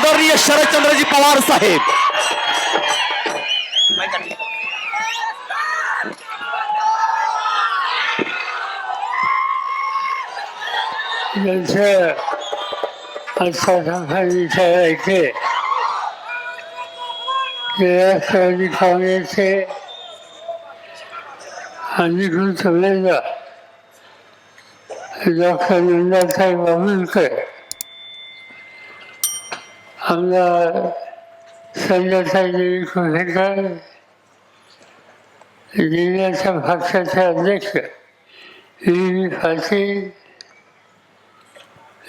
आदरणीय शरदचंद्रजी पवार साहेब. त्यांचं आजचा राष्ट्रवादी काँग्रेसचे अधिकृत उमेदवार डॉक्टर नंदासाहेब अमोलकर आमदार संजयसाई देवी कुठेकर जिल्ह्याच्या पक्षाचे अध्यक्ष व्ही पाटील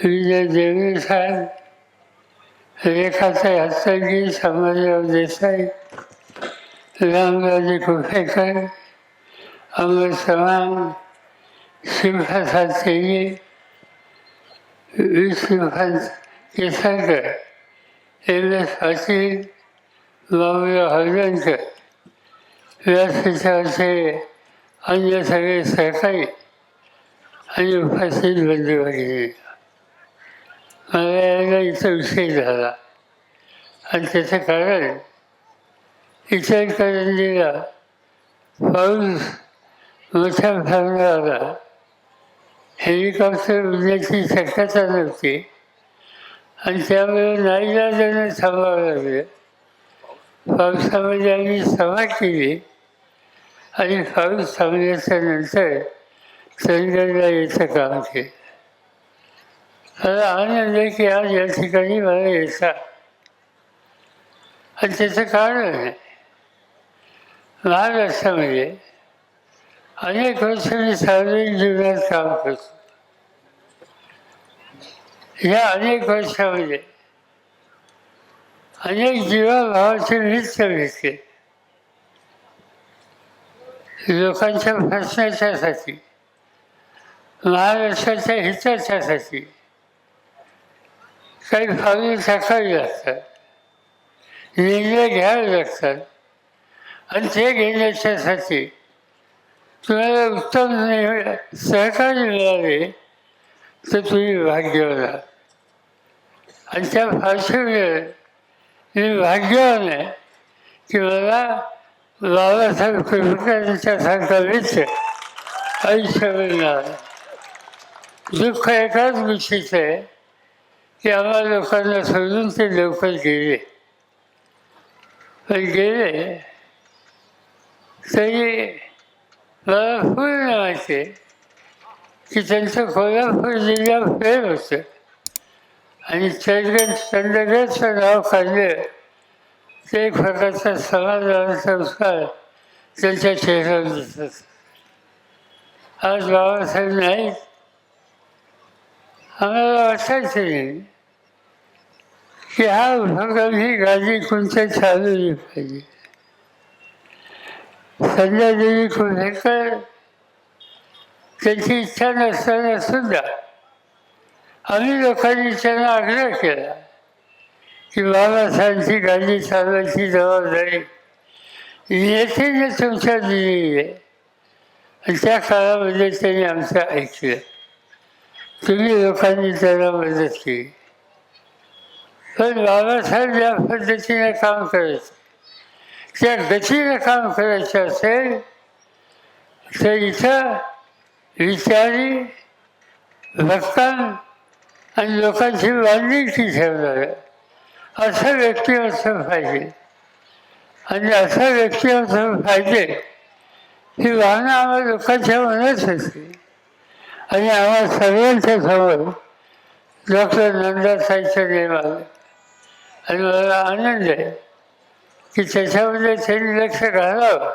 विजय देवी साहेब रेखाताई हस्तगी समाजराव देसाई रामराजे कुफेकर अमर चव्हाण शिवप्रसाद तेली विष्णुकांत केसरकर. एम एस पाटील बाबूराव हळदणकर व्यासपीठावरचे अन्य सगळे सहकारी आणि उपस्थित बंधू भगिनी मला यायला इथं विषय झाला आणि त्याचं कारण इचलकरंजीला पाऊस मोठ्या आला हेलिकॉप्टर उडण्याची शक्यता नव्हती आणि त्यामुळे नाईलाजाने थांबावं लागलं पावसामध्ये आम्ही सभा केली. आणि पाऊस थांबल्याच्या नंतर चंद्रला यायचं काम केलं. मला आनंद आहे की आज या ठिकाणी मला यायचा. आणि त्याचं कारण आहे महाराष्ट्रामध्ये अनेक वर्ष मी सार्वजनिक जीवनात काम करतो. या अनेक वर्षामध्ये अनेक जीवाभावाचे नृत्य घेतले. लोकांच्या प्रश्नाच्यासाठी महाराष्ट्राच्या हिताच्यासाठी काही पावले टाकावी लागतात निर्णय घ्यावे लागतात. आणि ते घेण्याच्यासाठी तुम्हाला उत्तम सहकार्य मिळाले तर तुम्ही भाग्यवान आहात. आणि त्या भाषेमुळे मी भाग्यवान आहे की मला बाबासाहेब कुलकर्णीच्या सारखा मित्र आयुष्यावर मिळाला दुःख एकाच गोष्टीचं आहे की आम्हा लोकांना सोडून ते लवकर गेले. पण गेले तरी मला पूर्ण माहिती की त्यांचं कोल्हापूर जिल्हा प्रेम होतं आणि चंद्र चंद्रगडचं नाव काढलं. ते एक प्रकारचा समाजाचा संस्कार त्यांच्या चेहऱ्यावर दिसत. आज बाबासाहेब नाहीत आम्हाला वाटायचं नाही की हा भंगम ही गादी कोणत्या चालवली पाहिजे? संध्यादेवी कुंभेकर त्यांची इच्छा नसताना सुद्धा आम्ही लोकांनी त्यांना आग्रह केला की बाबासाहेबांची गाडी चालवायची जबाबदारी नेत्याने तुमच्या दिलेली आहे. आणि त्या काळामध्ये त्यांनी आमचं ऐकलं. तुम्ही लोकांनी त्यांना मदत केली. पण बाबासाहेब ज्या पद्धतीने काम करायचे त्या गतीने काम करायचं असेल तर इथं विचारी भक्तान आणि लोकांची बांधिलकी ठेवणार. असं व्यक्तिमत्व पाहिजे. आणि असं व्यक्तिमत्व पाहिजे ही भावना आम्हाला लोकांच्या मनात होती आणि आम्हा सर्वांच्या समोर डॉक्टर नंदासाईचं नेम आलं आणि मला आनंद आहे की त्याच्यामध्ये त्यांनी लक्ष घालावं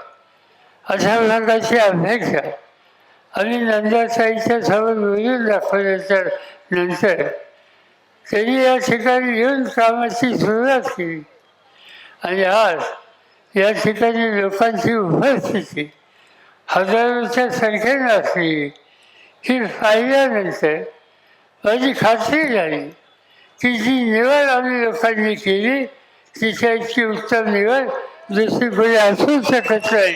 अशा प्रकारची अपेक्षा. आम्ही नंदासाईच्या समोर मिळून दाखवल्याच्या नंतर त्यांनी या ठिकाणी येऊन कामाची सुरुवात केली. आणि आज या ठिकाणी लोकांची उपस्थिती हजारोच्या संख्येनं असली ही पाहिल्यानंतर माझी खात्री झाली की जी निवड आम्ही लोकांनी केली तिच्या इतकी उत्तम निवड दुसरी कोणी असू शकत नाही.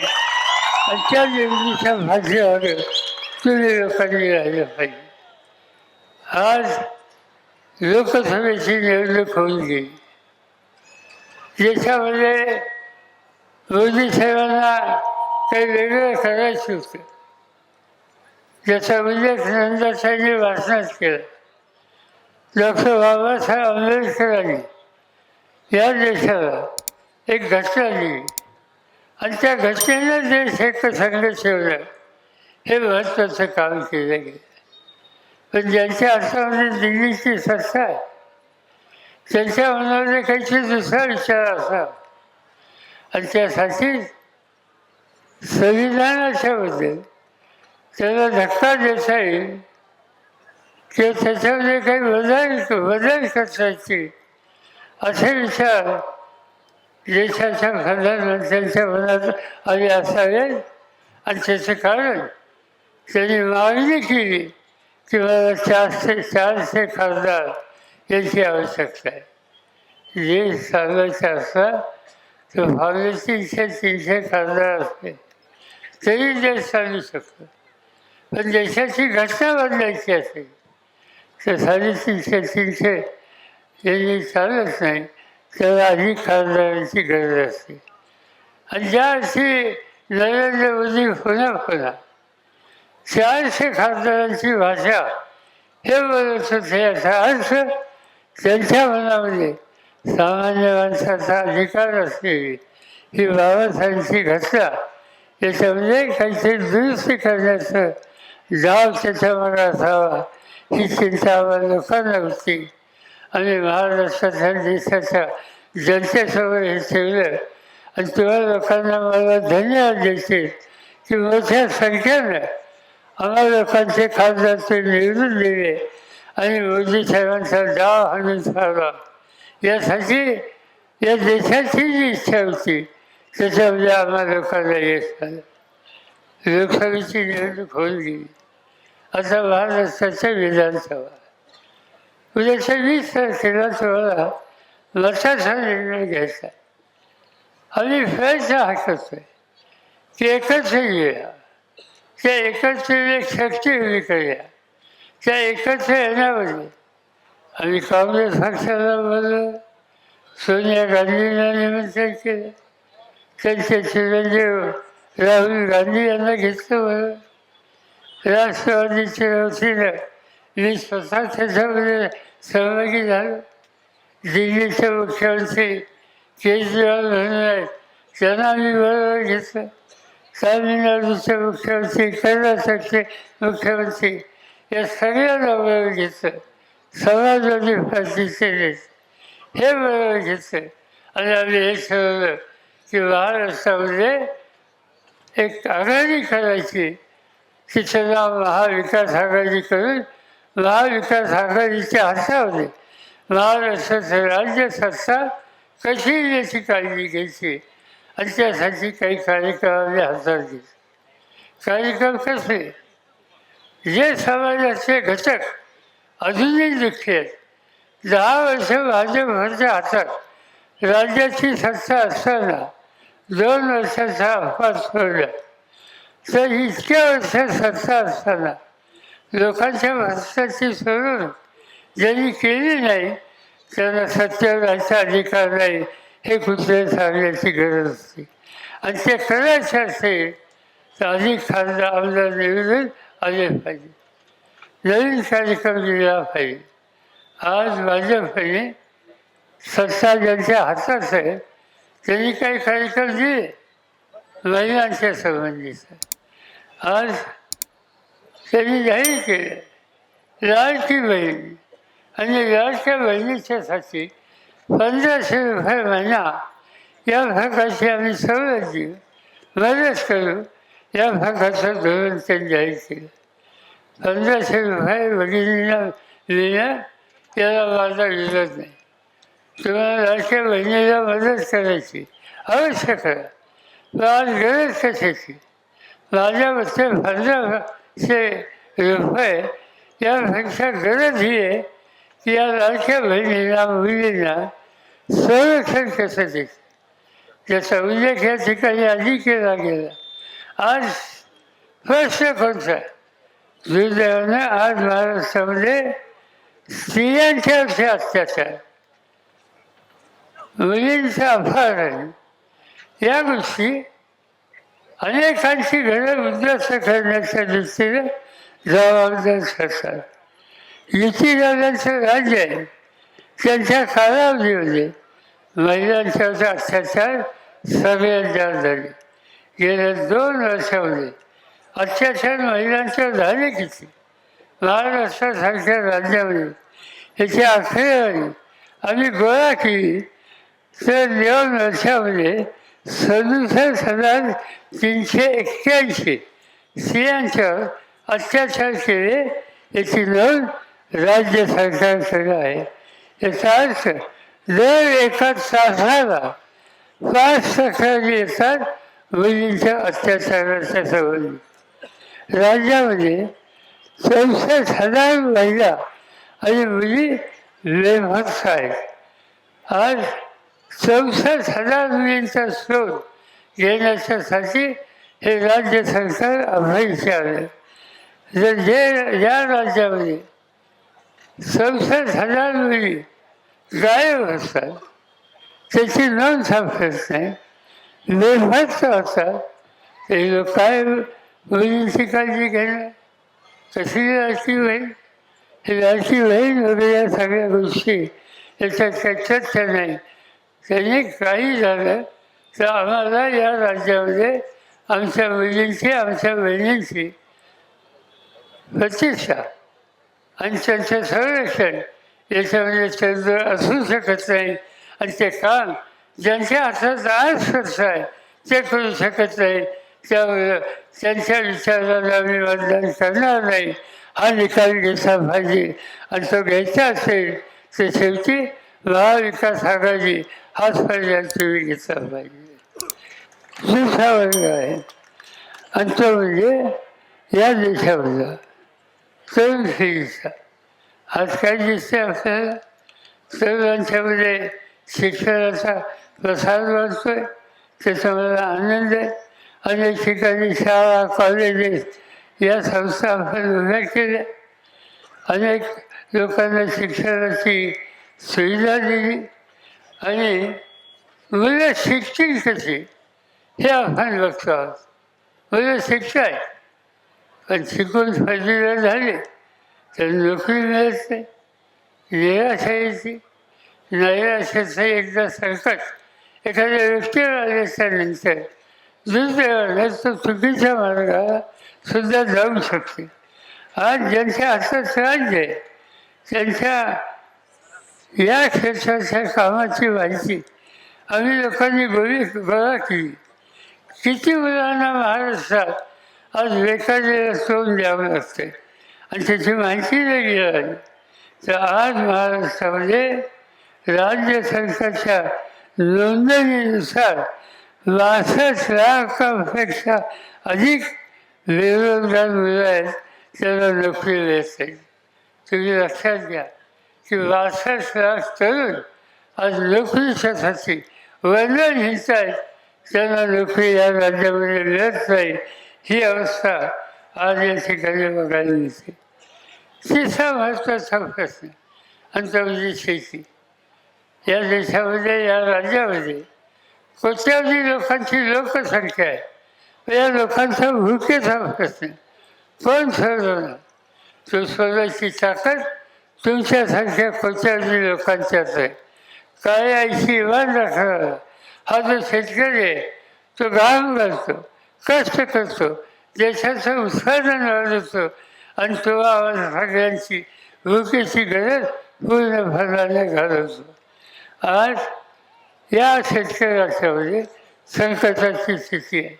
आणि त्या निवडीच्या भाषेवर तुम्ही लोकांनी राहिलं पाहिजे. आज लोकसभेची निवडणूक होऊन गेली. ज्याच्यामध्ये मोदी साहेबांना काही वेगळं करायचं होतं. ज्याचा उल्लेख नंदासाहेबांनी भाषणात केला. डॉक्टर बाबासाहेब आंबेडकरांनी या देशाला एक घटना दिली. आणि त्या घटनेनं देश एक संघ ठेवला हे महत्त्वाचं काम केलं गेलं. पण ज्यांच्या अर्थामध्ये दिल्लीची सत्ता आहे त्यांच्या मनामध्ये काहीतरी दुसरा विचार असा. आणि त्यासाठी संविधानाच्याबद्दल त्याला धक्का देता येईल किंवा त्याच्यामध्ये काही बदल बदल करता येतील असे विचार देशाच्या प्रधानमंत्र्यांच्या मनात आले असावेत. आणि त्याचं कारण त्यांनी मागणी केली. किंवा चारशे चारशे खासदार याची आवश्यकता आहे. जे सांगायचे असतात तर फावले तीनशे तीनशे खासदार असते तरी देश चालू शकतो पण देशाची घटना बदलायची असेल तर साडेतीनशे तीनशे यांनी चालत नाही त्याला अधिक खासदारांची गरज असते. आणि ज्या अर्थी नरेंद्र मोदी पुन्हा होणार चारशे खासदारांची भाषा हे बोलत होते याचा अर्थ त्यांच्या मनामध्ये सामान्य माणसाचा अधिकार असलेली ही बाबासाहेबांची घटना याच्यामध्ये काहीतरी दुरुस्ती करण्याचं जाव त्याच्या मनात असावा ही चिंता आम्हाला लोकांना होती. आणि महाराष्ट्राच्या देशाच्या जनतेसमोर हे ठेवलं आणि तेव्हा लोकांना मला धन्यवाद द्यायचे की मोठ्या संख्येनं आम्हा लोकांचे खासदार ते निवडून दिले. आणि मोदी साहेबांचा डाव हाणून ठरला यासाठी या देशाची जी इच्छा होती त्याच्यामध्ये आम्हा लोकांना यश आलं लोकसभेची निवडणूक होऊन गेली. आता महाराष्ट्राच्या विधानसभा. उद्याच्या वीस तारखेला तुम्हाला मताचा निर्णय घ्यायचा. आम्ही प्रयत्न हा करतोय की एकत्र येऊया त्या एकत्र एक शक्ती उभी करूया त्या एकत्र येण्यामध्ये आणि काँग्रेस पक्षाला बोललं. सोनिया गांधींना निमंत्रण केलं. त्यांचे चिरंजीव राहुल गांधी यांना घेतलं बरं राष्ट्रवादीच्या वतीनं मी स्वतः त्याच्यामध्ये सहभागी झालो. दिल्लीचे मुख्यमंत्री केजरीवाल म्हणून आहेत. त्यांना आम्ही बरोबर घेतलं. तामिळनाडूचे मुख्यमंत्री कर्नाटकचे मुख्यमंत्री या सगळ्यांना बरोबर घेतं समाजवादी पार्टीचे नेते हे बरोबर घेतं आणि आम्ही हे ठरवलं की महाराष्ट्रामध्ये एक आघाडी करायची तिचं नाव महाविकास आघाडी करून महाविकास आघाडीच्या हातामध्ये महाराष्ट्राचं राज्य सत्ता कशी याची काळजी घ्यायची? आणि त्यासाठी काही कार्यक्रमाने हातात घेतले कार्यक्रम कसे? जे समाजाचे घटक अजूनही दुःखी आहेत. दहा वर्ष भाजपच्या हातात. राज्याची सत्ता असताना दोन वर्षाचा अपवाद सोडला. तर इतक्या वर्ष सत्ता असताना लोकांच्या भ्रष्टाची सोडून ज्यांनी केली नाही त्यांना सत्तेवर राहायचा अधिकार नाही. हे कुठे सांगण्याची गरज असते आणि ते करायचे असेल तर अधिक खासदार आमदार निवेदन आले पाहिजे. नवीन कार्यक्रम दिला पाहिजे. आज भाजपने सत्ता ज्यांच्या हातात आहे त्यांनी काही कार्यक्रम दिले. महिलांच्या संबंधीचा आज त्यांनी जाहीर केलं. लाडकी बहीण. आणि लाडक्या बहिणीच्यासाठी पंधराशे रुपये महिना या भागाची आम्ही सवलत देऊ मदत करू या भागाचं धोरण त्यांनी जाहीर केलं पंधराशे रुपये भगिनींना लिहिणं त्याला माझा विरोध नाही तुम्हाला लाडक्या बहिणीला मदत करायची अवश्य करा पण आज गरज कशाची माझ्या मते पंधराशे रुपये यापेक्षा गरज ही आहे की या लाडक्या बहिणीला मुलींना संरक्षण कसं देत त्याचा उल्लेख या ठिकाणी आधी केला गेला. आज प्रश्न कोणता? दुर्दैवानं आज महाराष्ट्रामध्ये स्त्रियांच्यावरचे अत्याचार मुलींचं अपहरण या गोष्टी अनेकांची घरं उद्ध्वस्त करण्याच्या दृष्टीनं जबाबदार ठरतात युतीदारांचं राज्य आहे. त्यांच्या कालावधीमध्ये महिलांच्यावर अत्याचार सगळ्यांच्यावर झाले. गेल्या दोन वर्षामध्ये अत्याचार महिलांच्यावर झाले किती? महाराष्ट्रासारख्या राज्यामध्ये. याची आकडेवारी आम्ही गोळा केली. तर दोन वर्षामध्ये सदुसष्ट हजार तीनशे एक्क्याऐंशी स्त्रियांच्यावर अत्याचार केले. याची नोंद राज्य सरकारकडे आहे. याचा अर्थ दर एका तासाला पाच तक्रारी येतात मुलींच्या अत्याचाराच्या संबंधी राज्यामध्ये चौसष्ट हजार महिला आणि मुली बेभत्स आहेत. आज चौसष्ट हजार मुलींचा शोध घेण्याच्यासाठी हे राज्य सरकार अभयचे आले जर जे ज्या राज्यामध्ये चौसष्ट हजार मुली गायब असतात. त्याची नोंद सापडत नाही. बेभत्स असतात. ते लोक काय मुलींची काळजी घेणं? कशी लाडकी बहीण? ही लाडकी बहीण वगैरे या सगळ्या गोष्टी याच्यात काही नाही. त्यांनी काही झालं तर आम्हाला या राज्यामध्ये आमच्या मुलींची आमच्या बहिणींची प्रतिष्ठा आणि त्यांचं संरक्षण याच्यामध्ये चंद्र असू शकत नाही. आणि ते काम ज्यांच्या हातात आज करत आहे ते करू शकत नाही. त्यामुळे त्यांच्या विचाराला आम्ही मतदान करणार नाही. हा निकाल घेतला पाहिजे. आणि तो घ्यायचा असेल तर शेवटी महाविकास आघाडी हाच पर्याय तुम्ही घेतला पाहिजे. दुसरा वर्ग आहे. आणि तो म्हणजे या देशामधला तरुण पिढीचा आज काय दिसते आपल्याला तरुणांच्यामध्ये शिक्षणाचा प्रसार वाढतोय. त्याचा मला आनंद आहे. अनेक ठिकाणी शाळा कॉलेजेस या संस्था आपण उभ्या केल्या. अनेक लोकांना शिक्षणाची सुविधा दिली. आणि मुलं शिकतील कशी हे आपण बघतो. आहोत मुलं शिकताय पण शिकून फायदेदार झाले. तर नोकरी मिळते नाही निराशा येते नैराश्याचं एकदा संकट. एखाद्या व्यक्तीला आल्याच्यानंतर दुर्दैवाने तो चुकीच्या मार्गाला सुद्धा जाऊ शकते. आज ज्यांच्या हातात राज्य आहे त्यांच्या या क्षेत्राच्या कामाची माहिती आम्ही लोकांनी गोळी गोळा केली. किती मुलांना महाराष्ट्रात आज बेकारीला तोंड द्यावं लागते आणि त्याची माहिती दिली आहे. तर आज महाराष्ट्रामध्ये राज्य सरकारच्या नोंदणीनुसार बासष्ट लाखापेक्षा अधिक बेरोजगार मुलं आहेत त्यांना नोकरी मिळत. नाही तुम्ही लक्षात घ्या की बासष्ट लाख तरुण आज नोकरीच्यासाठी वर्णन घेत आहेत त्यांना नोकरी या राज्यामध्ये मिळत नाही. ही अवस्था आज या ठिकाणी बघायला मिळते तिसरा महत्त्वाचा प्रश्न आणि शेती या देशामध्ये या राज्यामध्ये कोट्यावधी लोकांची लोकसंख्या आहे या लोकांचा भूकेचा प्रश्न कोण सोडवणार तो सोडायची ताकद तुमच्यासारख्या कोट्यावधी लोकांच्याच आहे काय आईची इमान राखणारा हा। जो शेतकरी आहे तो घाम घालतो कष्ट करतो। देशाचं उत्पादन वाढवतो आणि तो आवाज सगळ्यांची रोखीची गरज पूर्ण भरणाने घालवतो. आज या शेतकऱ्याच्यामध्ये संकटाची स्थिती आहे.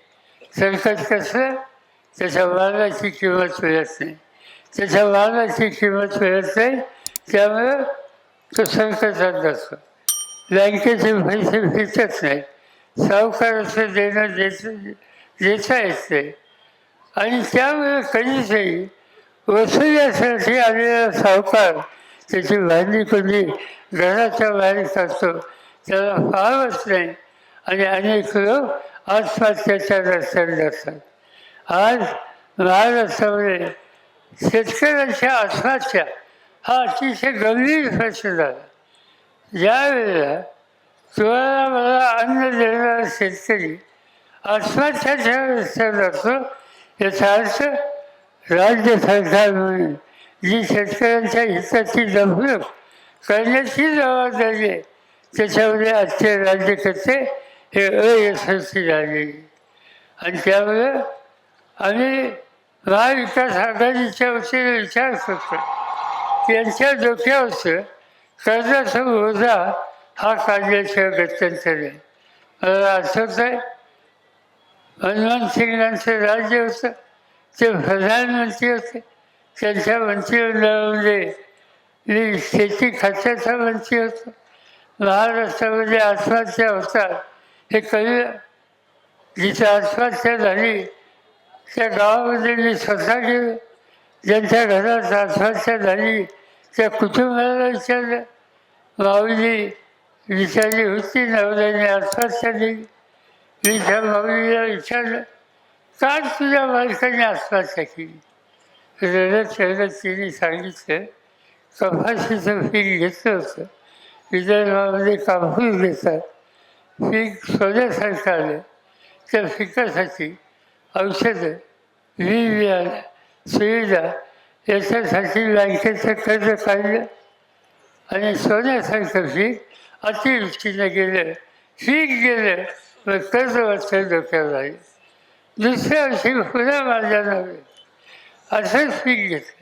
संकट कसं? त्याच्या मालाची किंमत मिळत नाही. त्याच्या मालाची किंमत मिळत नाही त्यामुळं तो संकटात जातो. बँकेचे पैसे भेटत नाही सावकाराचं देणं देत देता येत नाही. आणि त्यामुळे कधीचही वसुल्यासाठी आलेला सावकार त्याची भांडी कुंडी घराच्या बाहेर करतो त्याला फारच नाही. आणि अनेक लोक आत्महत्याच्या रस्त्याने जातात. आज महाराष्ट्रामध्ये शेतकऱ्यांच्या आत्महत्या हा अतिशय गंभीर प्रश्न झाला. ज्या वेळेला तुम्हाला मला अन्न देणारा शेतकरी आत्महत्याच्या रस्त्यावर जातो याचा अर्थ राज्य सरकार म्हणून जी शेतकऱ्यांच्या हिताची जपणूक करण्याची जबाबदारी आहे त्याच्यामध्ये आजचे राज्यकर्ते हे। अयशस्वी झाले आणि त्यामुळे आम्ही महाविकास आघाडीच्या वतीने विचार करतो त्यांच्या डोक्यावरचं कर्जाचा ओझा हा काढल्याशिवाय गत्यंतर नाही मला आठवत आहे मनमोहन सिंगांचं राज्य होतं ते प्रधानमंत्री होते त्यांच्या मंत्रिमंडळामध्ये मी शेती खात्याचा मंत्री होतो. महाराष्ट्रामध्ये आत्महत्या होतात हे कळलं जिथे आत्महत्या झाली त्या गावामध्ये मी स्वतः गेलो. ज्यांच्या घरात आत्महत्या झाली त्या कुटुंबाला विचारलं. माऊली विचारली होती नवऱ्याने आत्महत्या दिली मी त्या भाऊजीला विचारलं का तुझ्या बायकाने आत्महत्या केली रडत रडत तिने सांगितलं कपाशीचं पीक घेतलं होतं. विदर्भामध्ये कापूस घेतात पीक सोन्यासारखं आलं. त्या पिकासाठी औषधं वी बियाणं सुविधा याच्यासाठी बँकेचं कर्ज काढलं आणि सोन्यासारखं पीक अतिवृष्टीनं गेलं पीक गेलं. मग कर्ज वाचलं डोक्यावर आलं दुसऱ्या वर्षी पुन्हा माझ्या नव्हे असंच पीक घेतलं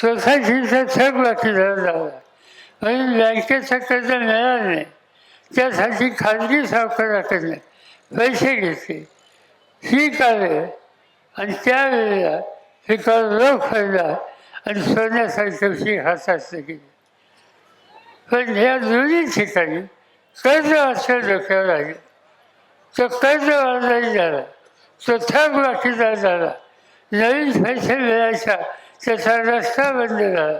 सोसायटीचा थक बाकी झाला म्हणून बँकेचं कर्ज मिळालं नाही. त्यासाठी खाजगी सावकाराकडनं पैसे घेतले पीक आले आणि त्यावेळेला पिकावर रोग पडला आणि सोन्यासारखी पीक हातात गेलं पण ह्या दोन्ही ठिकाणी कर्ज असं डोक्यावर आलं तो कर्ज वाढलाही झाला. तो थक बाकीचा झाला. नवीन पैसे मिळायचा त्याचा रस्ता बंद झाला.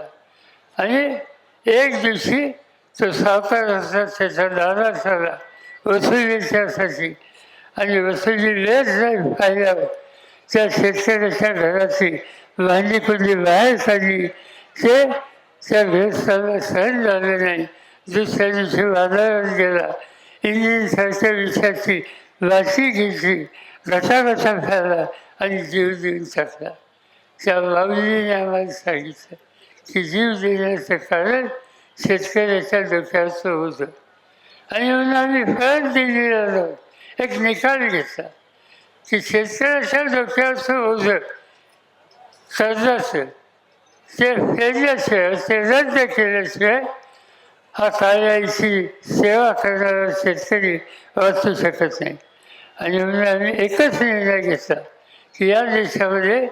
आणि एक दिवशी तो सावकार असता त्याचा दादा झाला वसुलीच्यासाठी आणि वसुली लेट नाही पाहिल्यावर त्या शेतकऱ्याच्या घराची भांडी कुंडी बाहेर काढली. ते त्या ग्रस्ताला सहन झालं नाही. दुसऱ्या दिवशी वादळात गेला. इंजिनसारख्या विषयाची वाची घेतली गटागटा फेरला आणि जीव देऊन टाकला. त्या माऊलीने आम्हाला सांगितलं की जीव देण्याचं कारण शेतकऱ्याच्या डोक्याचं होतं. आणि म्हणून आम्ही फळत दिलेलं आहोत एक निकाल घेतला की शेतकऱ्याच्या डोक्याचं होतं. कर्जाचं ते फेरल्याशिवाय ते रद्द केल्याशिवाय हा कार्याची सेवा करणारा शेतकरी वाचू शकत नाही. आणि म्हणून आम्ही एकच निर्णय घेतला की या देशामध्ये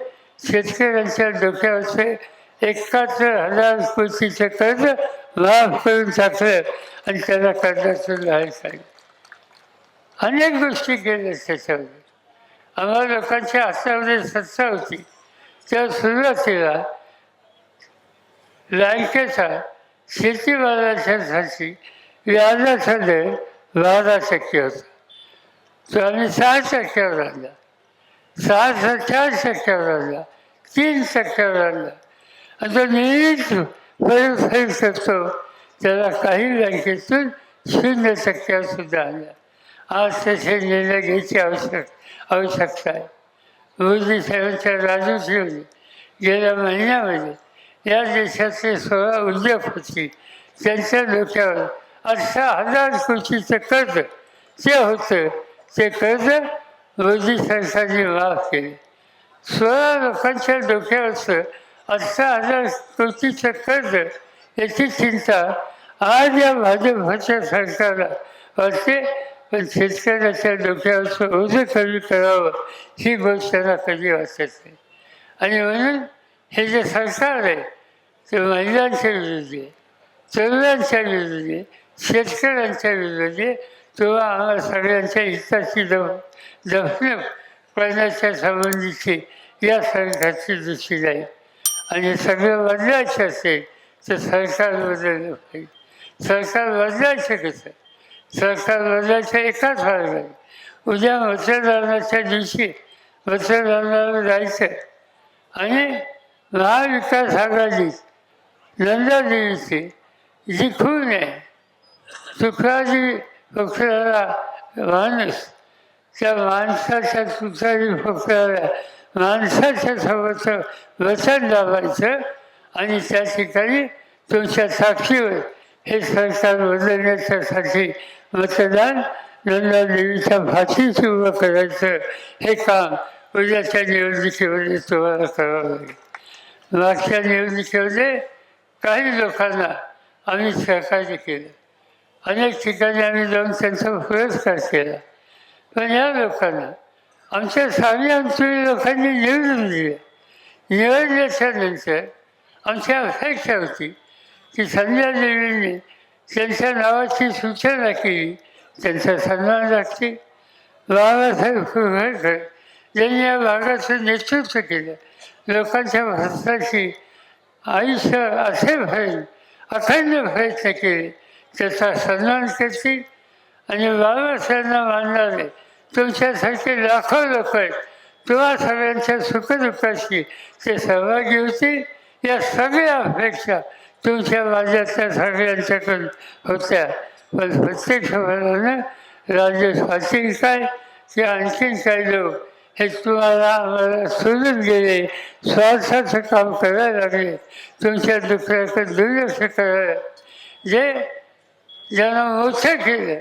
शेतकऱ्यांच्या डोक्यावरचे एकाहत्तर हजार कोटीचं कर्ज माफ करून टाकलं आणि त्याला कर्जाचं बाहेर काढलं. अनेक गोष्टी केल्या त्याच्यामध्ये. आम्हाला लोकांच्या हातामध्ये सत्ता होती. त्या सुरुवातीला बँकेचा शेतीमालाच्यासाठी व्याजाचा दर बारा टक्के होता. तो आम्ही सहा टक्क्यावर आणला सहा चार टक्क्यावर आणला तीन टक्क्यावर आणला आणि तो नेहमीच परतफेड शकतो. त्याला काही बँकेतून शून्य टक्क्यावर सुद्धा आज तसे निर्णय घ्यायची आवश्यक आवश्यकता आहे. मोदी साहेबांच्या राजूश्रीमध्ये गेल्या महिन्यामध्ये या देशाचे सोळा उद्योगपती त्यांच्या डोक्यावर अठरा हजार कोटीचं कर्ज ते होतं ते कर्ज मोदी सरकारने माफ केले. सोळा लोकांच्या डोक्यावरचं अठरा हजार कोटीचं कर्ज याची चिंता आज या भाजपच्या सरकारला वाटते. पण शेतकऱ्याच्या डोक्यावरचं ओझं कमी करावं ही गोष्ट त्यांना कधी वाटत नाही. आणि म्हणून हे जे सरकार आहे ते महिलांच्या विरोधी आहे तरुणांच्या विरोधी आहे शेतकऱ्यांच्या विरोधी आहे तेव्हा आम्हाला सगळ्यांच्या हिताची दफ दफनक करण्याच्या संबंधीची या सरकारची दृष्टी नाही. आणि सगळं बदलायचं असेल तर सरकार बदललं पाहिजे. सरकार बदलायचं कसं? सरकार बदलायचं एकाच मार्गाने. उद्या मतदानाच्या दिवशी मतदानाला जायचं. आणि महाविकास आघाडी नंदादेवीची जी खून आहे शुक्राजी पक्षाला माणूस. त्या माणसाच्या तुतारी पक्षाला माणसाच्या सोबत वचन दाबायचं आणि त्या ठिकाणी तुमच्या साक्षीवर हे सरकार बदलण्याच्यासाठी मतदान नंदादेवीच्या फाशीची उभं करायचं हे काम उद्याच्या निवडणुकीमध्ये तुम्हाला करावं लागेल. मागच्या निवडणुकीमध्ये काही लोकांना आम्ही सहकार्य केलं. अनेक ठिकाणी आम्ही जाऊन त्यांचा पुरस्कार केला. पण या लोकांना आमच्या सामी आमच्या लोकांनी निवडून दिले. निवडल्याच्यानंतर आमची अपेक्षा होती की संध्या देवींनी त्यांच्या नावाची सूचना केली त्यांचा सन्मान राखते बाबासाहेब कुलकर्णी यांनी या भागाचं नेतृत्व केलं. लोकांच्या भारताची आयुष्य असे भरेल अखंड प्रयत्न केले. त्याचा सन्मान करतील आणि बाबासाहेबांना मानणारे तुमच्यासाठी लाखो लोक आहेत. तुम्हा सगळ्यांच्या सुखदुःखाशी ते सहभागी होतील. या सगळ्या अपेक्षा तुमच्या माझ्यातल्या सगळ्यांच्याकडून होत्या. पण प्रत्यक्ष फळानं राजेश पाटील काय की आणखीन काही लोक? हे तुम्हाला आम्हाला सोडून गेले. स्वार्थाचं काम करायला लागले. तुमच्या दुसऱ्याकडे दुर्लक्ष करायला. जे ज्यांना मोठं केलं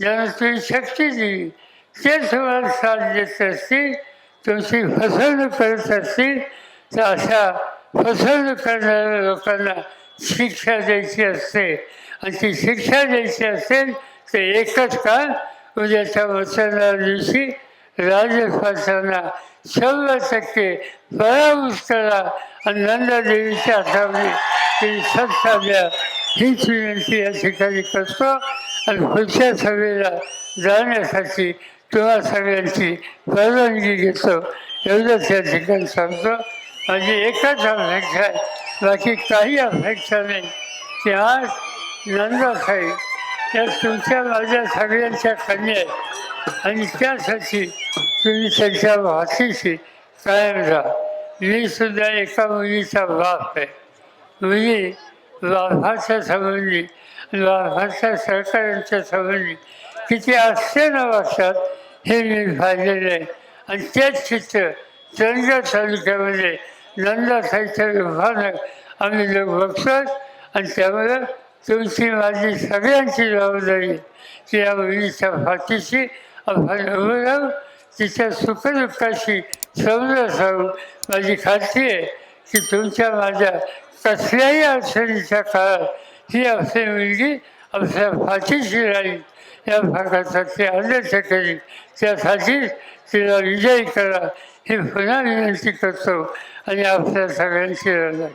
ज्यांना तुम्ही शक्ती दिली ते तुम्हाला साथ देत असतील तुमची फसवणूक करत असतील तर अशा फसवणूक करणाऱ्या लोकांना शिक्षा द्यायची असते. आणि ती शिक्षा द्यायची असेल तर एकच काळ उद्याच्या मतदार दिवशी राजपासांना शंभर टक्के पराभूत करा. आणि नंदादेवीच्या हातामध्ये ती सत्ता द्या हीच विनंती या ठिकाणी करतो आणि पुढच्या सभेला जाण्यासाठी किंवा सगळ्यांची परवानगी घेतो. एवढंच या ठिकाणी सांगतो. माझी एकच अपेक्षा आहे. बाकी काही अपेक्षा नाही. की आज नंदाखाई या तुमच्या माझ्या सगळ्यांच्या कन्या आहेत. आणि त्यासाठी तुम्ही त्यांच्या भाषेशी कायम राहा. मी सुद्धा एका मुलीचा बाप आहे. मुली लाभाच्या संबंधी लाभाच्या सरकारांच्या संबंधी किती आश्चर्य वाटतात हे मी पाहिलेलं आहे. आणि तेच चित्र चंद्र तालुक्यामध्ये साहित्य विभागात आम्ही लोक बघतात आणि त्यामुळे तुमची माझी सगळ्यांची जबाबदारी की या मुलीच्या फाटीशी आपण उभं राहू तिच्या सुखदुःखाशी समजा सांगू. माझी खात्री आहे की तुमच्या माझ्या कसल्याही अडचणीच्या काळात ही आपली मुलगी आपल्या फाशीशी राहील. या भागासाठी आदर्श करील त्यासाठी तिला विजयी करा. हे पुन्हा विनंती करतो आणि आपल्या सगळ्यांची राहणार